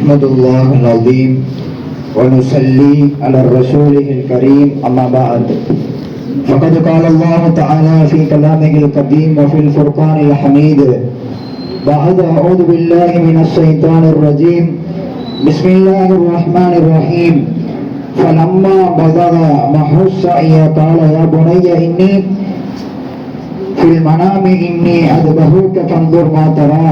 نحمد الله العظيم ونصلي على رسوله الكريم. أما بعد فقد قال الله تعالى في كلامه القديم وفي الفرقان الحميد. بعد أعوذ بالله من الشيطان الرجيم. بسم الله الرحمن الرحيم. فلما بلغ معه السعي قال يا بني إني في المنام إني أذبحوك فانظر ما ترى.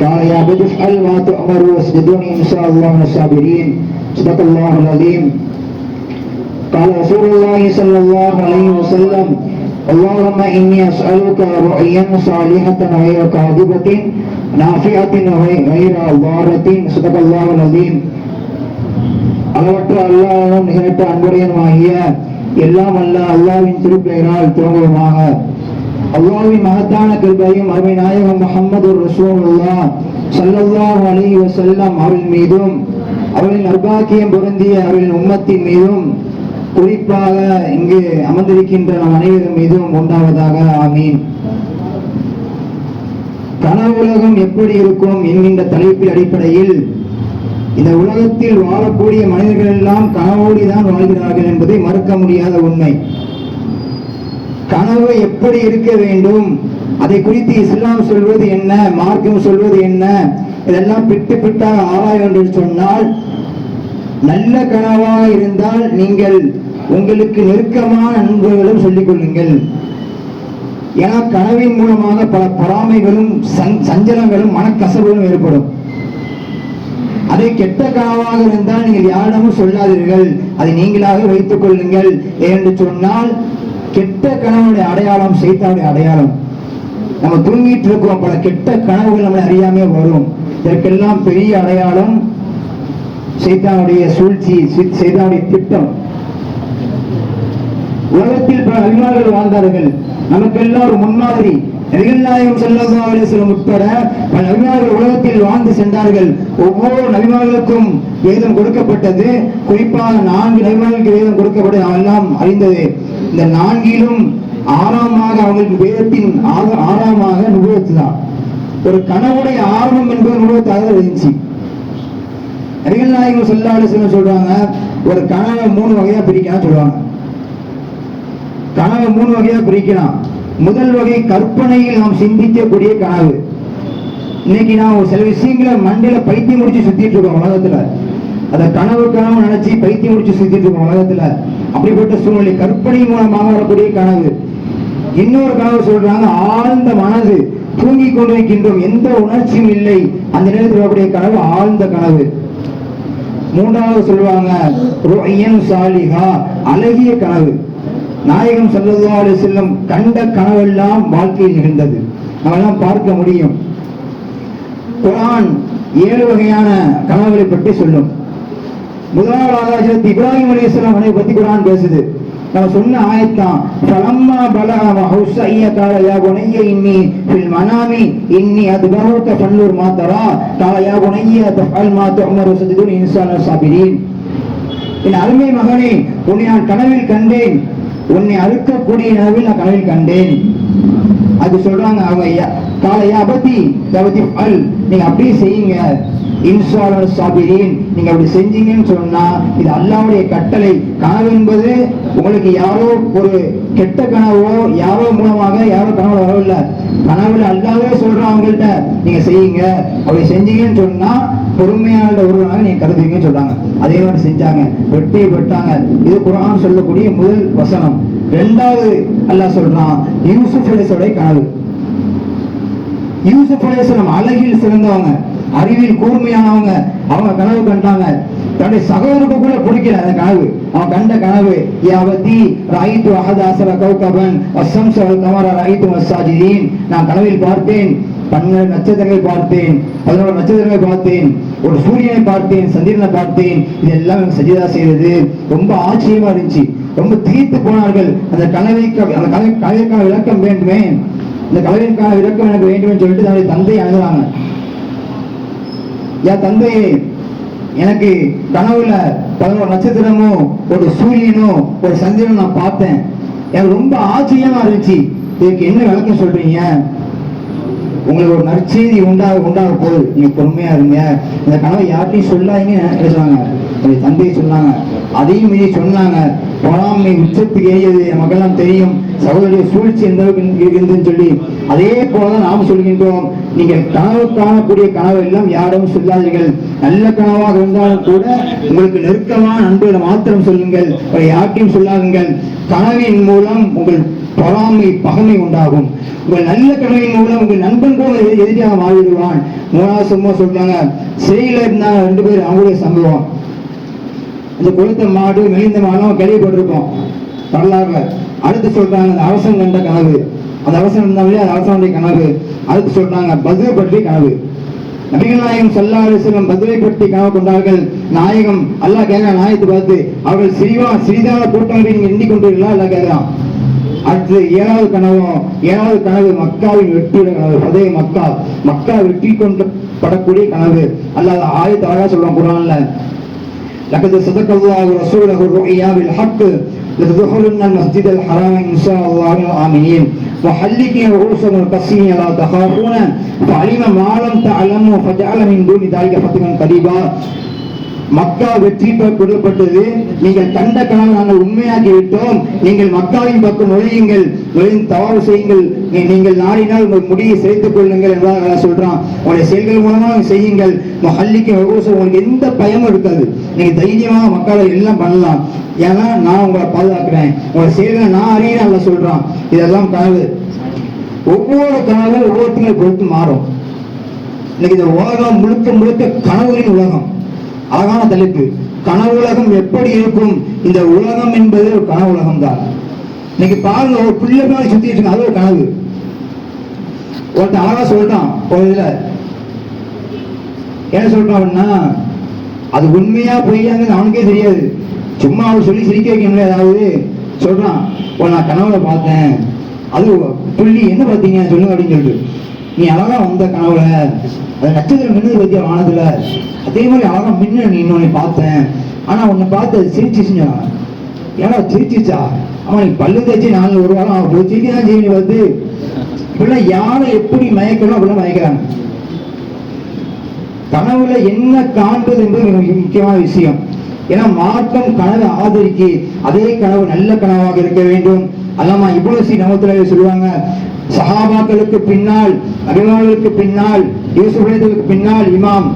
قال يا ابت افعل ما تؤمر واسجدوني إن شاء الله من الصابرين صدق الله العظيم قال رسول الله صلى الله عليه وسلم اللهم إني أسألك رؤيا صالحة غير كاذبة نافعة غير ضارة صدق الله العظيم அளவற்ற அல்லாஹ்வும் நிகழ்த்த அன்புடையனுமாகிய எல்லாம் அல்ல அல்லாஹ்வின் திருப்பெயரால் துவங்குவமாக அல்லாவின் மகத்தான கிருபையும் அருமை நாயகம் முகமது ரசூல்லா சல்லல்லாஹ் அலி வசல்லம் அவள் மீதும் அவளின் நற்பாக்கியம் பொருந்திய அவளின் உம்மத்தின் மீதும் குறிப்பாக இங்கு அமர்ந்திருக்கின்ற நம் அனைவரும் மீதும் உண்டாவதாக ஆமீன். கனவுலகம் எப்படி இருக்கும் என்கின்ற தலைப்பின் அடிப்படையில் இந்த உலகத்தில் வாழக்கூடிய மனிதர்கள் எல்லாம் கனவோடி தான் வாழ்கிறார்கள் என்பதை மறுக்க முடியாத உண்மை. கனவு எப்படி இருக்க வேண்டும்? அதை குறித்து இஸ்லாம் சொல்வது என்ன? மார்க்கம் சொல்வது என்ன? இதெல்லாம் பிட்டு பிட்டாக ஆராய என்று சொன்னால் நல்ல கனவாக இருந்தால் நீங்கள் உங்களுக்கு நெருக்கமான நண்பர்களும் சொல்லிக் கொள்ளுங்கள். ஏன்னா கனவின் மூலமாக பல பொறாமைகளும் சஞ்சலங்களும் மனக்கசவுகளும் ஏற்படும். அதை கெட்ட கனவாக இருந்தால் நீங்கள் யாரிடமும் சொல்லாதீர்கள். அதை நீங்களாக வைத்துக் கொள்ளுங்கள். என்று சொன்னால் கெட்ட கனவுடைய அடையாளம் சைத்தானுடைய அடையாளம். நம்ம தூங்கிட்டு இருக்கோம் பல கெட்ட கனவுகள் நம்மளை அறியாமே வரும். இதற்கெல்லாம் பெரிய அடையாளம் சைத்தானுடைய சூழ்ச்சி சி- சைத்தானுடைய திட்டம். உலகத்தில் பல அறிஞர்கள் வாழ்ந்தார்கள். நமக்கெல்லாம் ஒரு முன்மாதிரி. நபிகள் நாயகம் ஸல்லல்லாஹு உட்பட பல நபிமார்கள் உலகத்தில் வாழ்ந்து சென்றார்கள். ஒவ்வொரு நபிமார்களுக்கும் வேதம் கொடுக்கப்பட்டது. குறிப்பாக நான்கு நபிமார்களுக்கு வேதம் கொடுக்கப்பட்டது. எல்லாம் அறிந்தது. இந்த நான்கிலும் ஆறாமாக அவங்களுக்கு வேதத்தின் ஆறாமாக நுபுவத்து தான் ஒரு கனவுடைய ஆர்வம் என்பது நுபுவத்தாக இருந்துச்சு. நபிகள் நாயகம் ஸல்லல்லாஹு சொல்றாங்க ஒரு கனவை மூணு வகையா பிரிக்கலாம் சொல்லுவாங்க. கனவை மூணு வகையா பிரிக்கலாம். முதல் வகை கற்பனையில் நாம் சிந்திக்கக்கூடிய கனவு. இன்னைக்கு நான் ஒரு சில விஷயங்களை மண்டையில பைத்தியம் முடிச்சு சுத்திட்டு இருக்கோம் உலகத்துல. அதை கனவு கனவு நினைச்சு பைத்தியம் முடிச்சு சுத்திட்டு இருக்கோம் உலகத்துல. அப்படிப்பட்ட சூழ்நிலை கற்பனை மூலமாக வரக்கூடிய கனவு. இன்னொரு கனவு சொல்றாங்க ஆழ்ந்த மனது. தூங்கிக் கொண்டிருக்கின்றோம் எந்த உணர்ச்சியும் இல்லை. அந்த நேரத்தில் வரக்கூடிய கனவு ஆழ்ந்த கனவு. மூன்றாவது சொல்லுவாங்க சாலிகா அழகிய கனவு. நாயகம் ஸல்லல்லாஹு செல்லும் கண்ட கனவெல்லாம் வாழ்க்கையில் நிகழ்ந்தது. நம்மெல்லாம் பார்க்க முடியும். குரான் ஏழு வகையான கனவுகளை பற்றி சொல்லும். முதலாவதாக ஹஜரத் இப்ராஹிம் அலைஹிஸ்ஸலாம் அவனை பத்தி குரான் பேசுது. நம்ம சொன்ன ஆயத்தான் ஃபலம்மா பலக மஹுஸைய கால யா புனைய இன்னி ஃபில் மனாமி இன்னி அதுபஹுக ஃபன்னுர் மா தரா கால யா புனைய தஃஅல் மா துஅமரு சஜிதுன் இன்சான சாபிரீன் என் அருமை மகனே உன்னை நான் கனவில் கண்டேன். உன்னை அறுக்கக்கூடிய நனவில் நான் கனவில் கண்டேன். அது சொல்றாங்க அவங்க காலையா அபத்தி தவதி அல் நீங்க அப்படியே செய்யுங்க. இன்சால சாபிரின். நீங்க அப்படி செஞ்சீங்கன்னு சொன்னா இது அல்லாவுடைய கட்டளை. கனவு என்பது உங்களுக்கு யாரோ ஒரு கெட்ட கனவோ யாரோ மூலமாக யாரோ கனவுல வரவில்ல. கனவுல அல்லாவே சொல்றான் அவங்கள்ட்ட நீங்க செய்யுங்க. அப்படி செஞ்சீங்கன்னு சொன்னா பொறுமையான ஒருவனாக நீங்க கருதுவீங்கன்னு சொல்றாங்க. அதே மாதிரி செஞ்சாங்க. வெட்டி வெட்டாங்க. இது குரான் சொல்லக்கூடிய முதல் வசனம். ரெண்டாவது அல்லாஹ் சொல்றான் யூசுப் அலைஹிஸ்ஸலாமுடைய கனவு. யூசுப் அலைஹிஸ்ஸலாம் அழகில் சிறந்தவங்க. அறிவில் கூர்மையானவங்க அவங்க கனவு கண்டாங்க. தன்னுடைய சகோதரருக்கு கூட பிடிக்கல அந்த கனவு. அவன் கண்ட கனவு யாவத்தி ராயித்து அஹதாசர கௌகபன் வசம் சவல் ராயித்து மசாஜிதீன் நான் கனவில் பார்த்தேன் பன்னெண்டு நட்சத்திரங்களை பார்த்தேன் பதினோரு நட்சத்திரங்களை பார்த்தேன் ஒரு சூரியனை பார்த்தேன் சந்திரனை பார்த்தேன். இதெல்லாம் எனக்கு சஜிதா செய்தது. ரொம்ப ஆச்சரியமா இருந்துச்சு. ரொம்ப திகைத்து போனார்கள். அந்த கனவைக்கு அந்த கலை கலைக்கான விளக்கம் வேண்டுமே. இந்த கனவிற்கான விளக்கம் எனக்கு வேண்டும் சொல்லிட்டு தன்னுடைய தந்தையை அணுகுறாங்க என் தந்தையே எனக்கு கனவுல பதினோரு நட்சத்திரமும் ஒரு சூரியனும் ஒரு சந்திரனும் நான் பார்த்தேன். எனக்கு ரொம்ப ஆச்சரியமா இருந்துச்சு. இதுக்கு என்ன விளக்கம் சொல்றீங்க? உங்களுக்கு ஒரு நற்செய்தி உண்டாக உண்டாக போகுது. நீங்க பொறுமையா இருங்க. இந்த கனவை யார்ட்டையும் சொல்லாதீங்க பேசுவாங்க என்னுடைய தந்தையை சொன்னாங்க. அதையும் மீறி சொன்னாங்க. பொறாமை உச்சத்துக்கு ஏறியது மக்கள்லாம் தெரியும். சகோதரிய சூழ்ச்சி எந்த அளவுக்கு இருக்குதுன்னு சொல்லி. அதே போலதான் நாம் சொல்கின்றோம். நீங்கள் கனவு காணக்கூடிய கனவு எல்லாம் யாரும் சொல்லாதீர்கள். நல்ல கனவாக இருந்தாலும் கூட உங்களுக்கு நெருக்கமான அன்புகளை மாத்திரம் சொல்லுங்கள். வேற யார்ட்டையும் சொல்லாதுங்கள் கனவின் மூலம் உங்கள் பொறாமை பகமை உண்டாகும். உங்கள் நல்ல கனவின் மூலம் உங்கள் நண்பன் கூட எதிரியாக மாறிடுவான் மூணாவது சும்மா சொல்றாங்க சிறையில இருந்தாங்க ரெண்டு பேர் அவங்களுடைய சம்பவம். இந்த கொளுத்த மாடு மெலிந்த மாடும் கேள்விப்பட்டிருப்போம் வரலாறுல. அடுத்து சொல்றாங்க அந்த அரசன் கண்ட கனவு. அந்த அரசன் இருந்தாலே அது அரசனுடைய கனவு அடுத்து சொல்றாங்க பதிலை பற்றி கனவு நபிகள் நாயகம் சல்லா அலிஸ்லம் பதிலை பற்றி கனவு கொண்டார்கள் நாயகம் அல்லாஹ் கேட்கிறான் நாயத்தை பார்த்து அவர்கள் சிறிவா சிறிதான கூட்டங்களை நீங்க எண்ணிக் கொண்டீர்களா அல்லாஹ் கேட்கிறான் அடுத்து ஏழாவது கனவும் ஏழாவது கனவு மக்காவின் வெற்றியோட கனவு பதவி மக்கா மக்கா வெற்றி கொண்டு படக்கூடிய கனவு அல்லாத ஆயத்து அழகா சொல்றான் குரான்ல لقد صدق الله رسوله الرؤيا بالحق لتدخلن المسجد الحرام ان شاء الله امنين وحلقين رؤوسهم القصين لا تخافون فعلم ما لم تعلموا فجعل من دون ذلك فتحا قريبا மக்கா வெற்றி பெற கொள்ளப்பட்டது நீங்கள் கண்ட கனவு நாங்கள் உண்மையாக்கி விட்டோம் நீங்கள் மக்காவின் பக்கம் நுழையுங்கள் நுழைந்து தவறு செய்யுங்கள் நீ- நீங்கள் நாடினால் உங்கள் முடியை சேர்த்துக் கொள்ளுங்கள் என்பதாக அல்லாஹ் சொல்றான் உங்களுடைய செயல்கள் மூலமா செய்யுங்கள் மஹல்லிக்கு விவசாயம் உங்களுக்கு எந்த பயமும் இருக்காது நீங்க தைரியமாக மக்களை எல்லாம் பண்ணலாம் ஏன்னா நான் உங்களை பாதுகாக்கிறேன். உங்களை செயல்களை நான் அறிய அல்ல சொல்றான். இதெல்லாம் கனவு. ஒவ்வொரு கனவும் ஒவ்வொருத்தங்களை பொறுத்து மாறும். இன்னைக்கு இந்த உலகம் முழுக்க முழுக்க கனவுகளின் உலகம். அழகான தலைப்பு. கனவுலகம் எப்படி இருக்கும்? இந்த உலகம் என்பது ஒரு கனவு உலகம் தான் இன்னைக்கு பாருங்க ஒரு பிள்ளை மாதிரி சுத்திட்டு இருக்கு அது ஒரு கனவு. ஒருத்தன் அழகா சொல்றான் ஒரு இதுல என்ன சொல்றான் அப்படின்னா அது உண்மையா பொய்யாங்கன்னு அவனுக்கே தெரியாது. சும்மா அவர் சொல்லி சிரிக்க வைக்க முடியாது. அதாவது சொல்றான் ஓ நான் கனவுல பார்த்தேன். அது புள்ளி என்ன பார்த்தீங்க? சொல்லுங்க அப்படின்னு சொல்லிட்டு. நீ அழகா வந்த கனவுல அது நட்சத்திரம் மின்னது பத்தியா வானதுல அதே மாதிரி அழகா மின்னு நீ இன்னொன்னு பார்த்தேன். ஆனா உன்னை பார்த்து அது சிரிச்சிச்சுன்னு ஏன்னா சிரிச்சிச்சா? ஆமா நீ பல்லு தேய்ச்சி நாலு ஒரு வாரம் ஆகும் போய் சிரிக்க தான் செய்ய வந்து இப்படிலாம் யாரை எப்படி மயக்கணும்? அப்படிலாம் மயக்கிறாங்க. கனவுல என்ன காண்பது என்பது மிக முக்கியமான விஷயம். ஏன்னா மாற்றம் கனவை ஆதரிக்கு அதே கனவு நல்ல கனவாக இருக்க வேண்டும். அல்லாமா இவ்வளவு சி நமத்துல சொல்லுவாங்க சஹாபாக்களுக்கு பின்னால் அபிமானுக்கு பின்னால் யூசுஃபுக்கு பின்னால் இமாம்.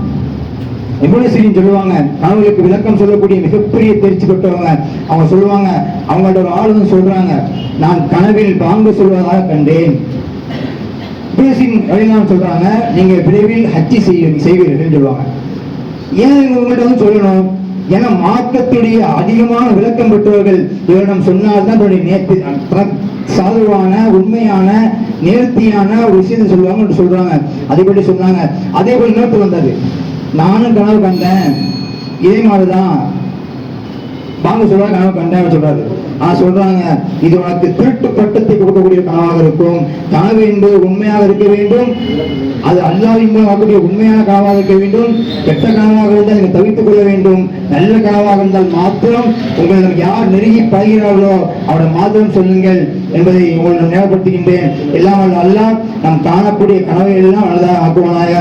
நிபுணசிரின்னு சொல்லுவாங்க கனவுகளுக்கு விளக்கம் சொல்லக்கூடிய மிகப்பெரிய தேர்ச்சி பெற்றவங்க. அவங்க சொல்லுவாங்க அவங்களோட ஒரு ஆளுநர் சொல்றாங்க நான் கனவில் பாங்கு சொல்வதாக கண்டேன். பேசின் சொல்றாங்க நீங்க விரைவில் ஹச்சி செய்வீர்கள் சொல்லுவாங்க. ஏன் உங்கள்கிட்ட வந்து சொல்லணும்? ஏன்னா மார்க்கத்துடைய அதிகமான விளக்கம் பெற்றவர்கள் இவரிடம் சொன்னால்தான் நேர்த்தி சாதுவான உண்மையான நேர்த்தியான ஒரு விஷயத்தை சொல்லுவாங்க சொல்றாங்க. அதே பற்றி சொன்னாங்க. அதே போல இன்னொருத்தர் வந்தாரு. நானும் கனவு கண்டேன். இதே மாதிரிதான். வாங்க சொல்றாங்க கனவு கண்டேன் சொல்றாரு. ஆஹ் சொல்றாங்க. இது உனக்கு திருட்டு பட்டத்தை கொடுக்கக்கூடிய கனவாக இருக்கும். கனவு என்பது உண்மையாக இருக்க வேண்டும். அது அல்லாவின் மூலம் ஆகக்கூடிய உண்மையான கனவாக இருக்க வேண்டும். கெட்ட கனவாக இருந்தால் நீங்கள் தவிர்த்துக் கொள்ள வேண்டும். நல்ல கனவாக இருந்தால் மாத்திரம் உங்களிடம் யார் நெருங்கி பழகிறார்களோ அவரை மாத்திரம் சொல்லுங்கள் என்பதை உங்களை நினைவுபடுத்துகின்றேன். எல்லாம் அல்லாஹ் நாம் காணக்கூடிய கனவை எல்லாம் நல்லதாக ஆக்குவானாக.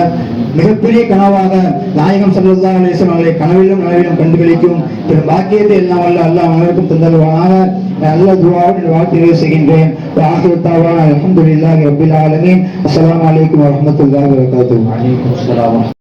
மிகப்பெரிய கனவாக நாயகம் சல்லா அலேசன் அவர்களை கனவிலும் நனவிலும் கண்டு கழிக்கும் பாக்கியத்தை எல்லாம் அல்ல அல்லா அனைவருக்கும் தந்தல்வானாக நல்ல துவாவும் வாழ்த்து செய்கின்றேன். ஆசிரியத்தாவான அலமதுல்லாஹி ரபில் ஆலமின். அஸ்லாம் வலைக்கம் الله وبركاته وعليكم السلام ورحمة